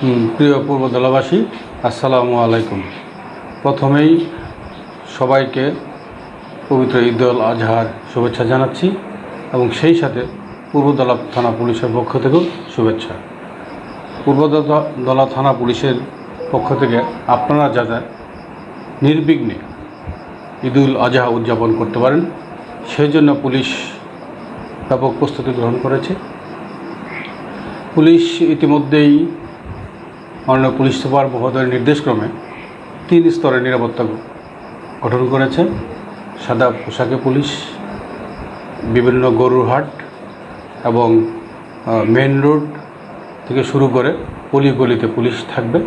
প্রিয় পূর্বদলাবাসী আসসালামু আলাইকুম। প্রথমেই সবাইকে পবিত্র ঈদ উল আজহার শুভেচ্ছা জানাচ্ছি এবং সেই সাথে পূর্বদলা থানা পুলিশের পক্ষ থেকেও শুভেচ্ছা। পূর্বদলা দলা থানা পুলিশের পক্ষ থেকে আপনারা যাতে নির্বিঘ্নে ঈদ উল আজহা উদযাপন করতে পারেন, সেই জন্য পুলিশ ব্যাপক প্রস্তুতি গ্রহণ করেছে। পুলিশ ইতিমধ্যেই মাননীয় পুলিশ সুপার মহোদয়ের নির্দেশক্রমে তিন স্তরের নিরাপত্তা গঠন করেছে সাদা পোশাকে পুলিশ, বিভিন্ন গরুর হাট এবং মেন রোড থেকে শুরু করে গলি গলিতে পুলিশ থাকবে।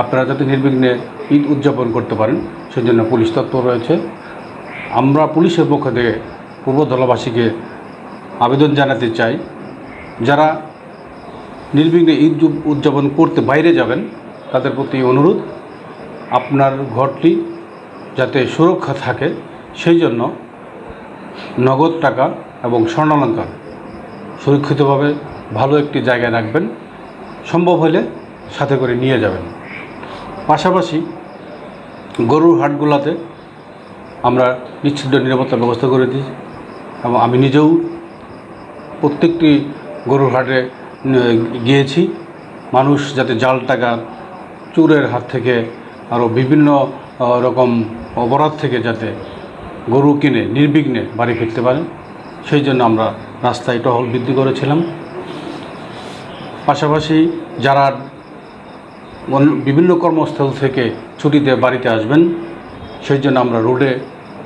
আপনারা যাতে নির্বিঘ্নে ঈদ উদযাপন করতে পারেন, সেজন্য পুলিশ তৎপর রয়েছে। আমরা পুলিশের পক্ষ থেকে পূর্বদলাবাসীকে আবেদন জানাতে চাই, যারা নির্বিঘ্নে ঈদ উদযাপন করতে বাইরে যাবেন, তাদের প্রতি অনুরোধ, আপনার ঘরটি যাতে সুরক্ষা থাকে, সেই জন্য নগদ টাকা এবং স্বর্ণালঙ্কার সুরক্ষিতভাবে ভালো একটি জায়গায় রাখবেন, সম্ভব হলে সাথে করে নিয়ে যাবেন। পাশাপাশি গরুর হাটগুলোতে আমরা নিশ্চিত নিরাপত্তা ব্যবস্থা করে দিই এবং আমি নিজেও প্রত্যেকটি গরুর হাটে গিয়েছি। মানুষ যাতে জাল, টাকা, চুরের হাত থেকে আরও বিভিন্ন রকম অপরাধ থেকে যাতে গরু কিনে, নির্বিঘ্নে বাড়ি ফিরতে পারে সেই জন্য আমরা রাস্তায় টহল বৃদ্ধি করেছিলাম। পাশাপাশি যারা বিভিন্ন কর্মস্থল থেকে ছুটিতে বাড়িতে আসবেন, সেই জন্য আমরা রোডে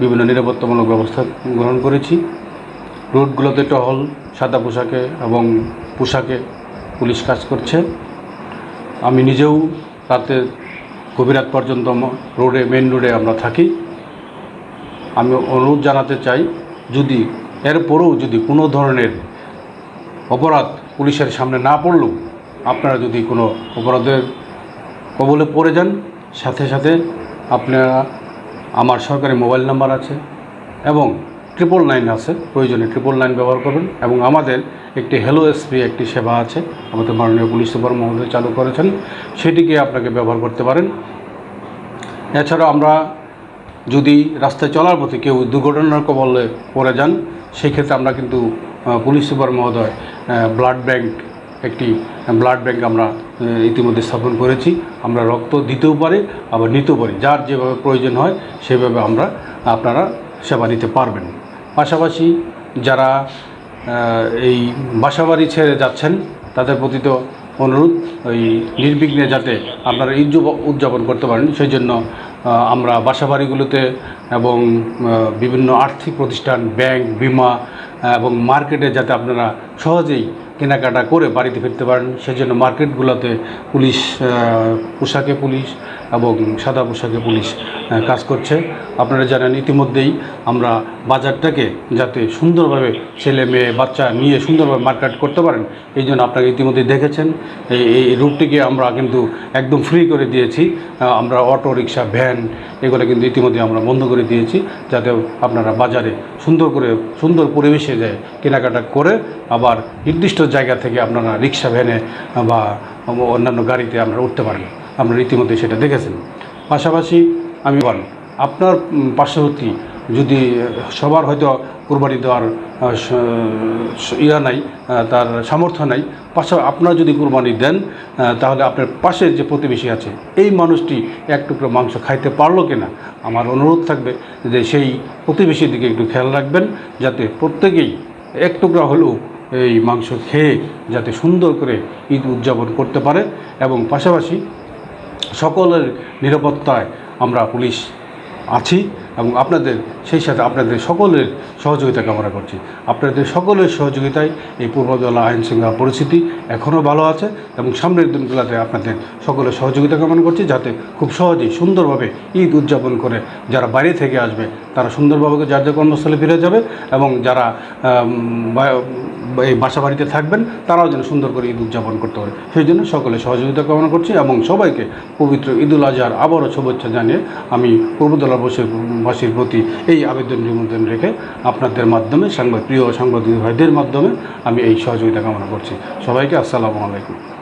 বিভিন্ন নিরাপত্তামূলক ব্যবস্থা গ্রহণ করেছি। রোডগুলোতে টহল, সাদা পোশাকে এবং পোশাকে পুলিশ কাজ করছে। আমি নিজেও রাতে গভীর রাত পর্যন্ত রোডে মেন রোডে আমরা থাকি। আমি অনুরোধ জানাতে চাই, যদি এরপরেও যদি কোনো ধরনের অপরাধ পুলিশের সামনে না পড়লেও আপনারা যদি কোনো অপরাধের কবলে পড়ে যান, সাথে সাথে আপনারা আমার সরকারি মোবাইল নাম্বার আছে এবং ট্রিপল নাইন আছে, প্রয়োজনে ট্রিপল নাইন ব্যবহার করবেন এবং আমাদের একটি হ্যালো এসপি একটি সেবা আছে, আমাদের মাননীয় পুলিশ সুপার মহোদয় চালু করেছেন, সেটিকে আপনাকে ব্যবহার করতে পারেন। এছাড়াও আমরা যদি রাস্তায় চলার পথে কেউ দুর্ঘটনার কবলে পড়ে যান, সেক্ষেত্রে আমরা কিন্তু পুলিশ সুপার মহোদয় ব্লাড ব্যাংক একটি ব্লাড ব্যাংক আমরা ইতিমধ্যে স্থাপন করেছি। আমরা রক্ত দিতেও পারি, আবার নিতেও পারি। যার যেভাবে প্রয়োজন হয়, সেভাবে আমরা আপনারা সেবা নিতে পারবেন। পাশাপাশি যারা এই বাসাবাড়ি ছেড়ে যাচ্ছেন, তাদের প্রতি তো অনুরোধ, ওই নির্বিঘ্নে যাতে আপনারা ঈদ উদযাপন করতে পারেন। সেই জন্য আমরা বাসাবাড়িগুলোতে এবং বিভিন্ন আর্থিক প্রতিষ্ঠান, ব্যাংক, বিমা এবং মার্কেটে যাতে আপনারা সহজেই কেনাকাটা করে বাড়িতে ফিরতে পারেন। সেজন্য মার্কেটগুলোতে পুলিশ পোশাকে পুলিশ এবং সাদা পোশাকে পুলিশ কাজ করছে। আপনারা জানেন, ইতিমধ্যেই আমরা বাজারটাকে যাতে সুন্দরভাবে ছেলে মেয়ে, বাচ্চা নিয়ে সুন্দরভাবে মার্কেট করতে পারেন, এই জন্য আপনাকে ইতিমধ্যেই দেখেছেন। এই এই রুটটিকে আমরা কিন্তু একদম ফ্রি করে দিয়েছি। আমরা অটো রিক্সা ভ্যান এগুলো কিন্তু ইতিমধ্যে আমরা বন্ধ করে দিয়েছি, যাতে আপনারা বাজারে সুন্দর করে, সুন্দর পরিবেশে যায় কেনাকাটা করে আবার নির্দিষ্ট জায়গা থেকে আপনারা রিক্সা ভ্যানে বা অন্যান্য গাড়িতে আপনারা উঠতে পারেন। আপনারা ইতিমধ্যে সেটা দেখেছেন। পাশাপাশি আমি বল আপনার পার্শ্ববর্তী যদি সবার হয়তো কোরবানি দেওয়ার ইয়া নাই তার সামর্থ্য নাই, পাশা, আপনারা যদি কোরবানি দেন তাহলে আপনার পাশে যে প্রতিবেশী আছে, এই মানুষটি এক টুকরো মাংস খাইতে পারল কিনা? আমার অনুরোধ থাকবে যে সেই প্রতিবেশীর দিকে একটু খেয়াল রাখবেন, যাতে প্রত্যেকেই এক টুকরা হলেও এই মাংস খেয়ে যাতে সুন্দর করে ঈদ উদযাপন করতে পারে এবং পাশাপাশি সকলের নিরাপত্তায় আমরা পুলিশ আছি। এবং আপনাদের, সেই সাথে আপনাদের সকলের সহযোগিতা কামনা করছি। আপনাদের সকলের সহযোগিতায় এই পূর্বদলা আইন শৃঙ্খলা পরিস্থিতি এখনও ভালো আছে এবং সামনের দিনগুলোতে আপনাদের সকলের সহযোগিতা কামনা করছি যাতে খুব সহজেই সুন্দরভাবে ঈদ উদযাপন করে যারা বাইরে থেকে আসবে, তারা সুন্দরভাবে যার যার কর্মস্থলে ফিরে যাবে এবং যারা এই বাসা বাড়িতে থাকবেন, তারাও যেন সুন্দর করে ঈদ উদযাপন করতে পারে। সেই জন্য সকলে সহযোগিতা কামনা করছি এবং সবাইকে পবিত্র ঈদুল আজহার আবারও শুভেচ্ছা জানিয়ে আমি পূর্বদলাবাসীর বাসীর প্রতি এই আবেদন নিমন্ত্রণ রেখে আপনাদের মাধ্যমে সাংবাদিক প্রিয় সাংবাদিক ভাইদের মাধ্যমে আমি এই সহযোগিতা কামনা করছি। সবাইকে আসসালামু আলাইকুম।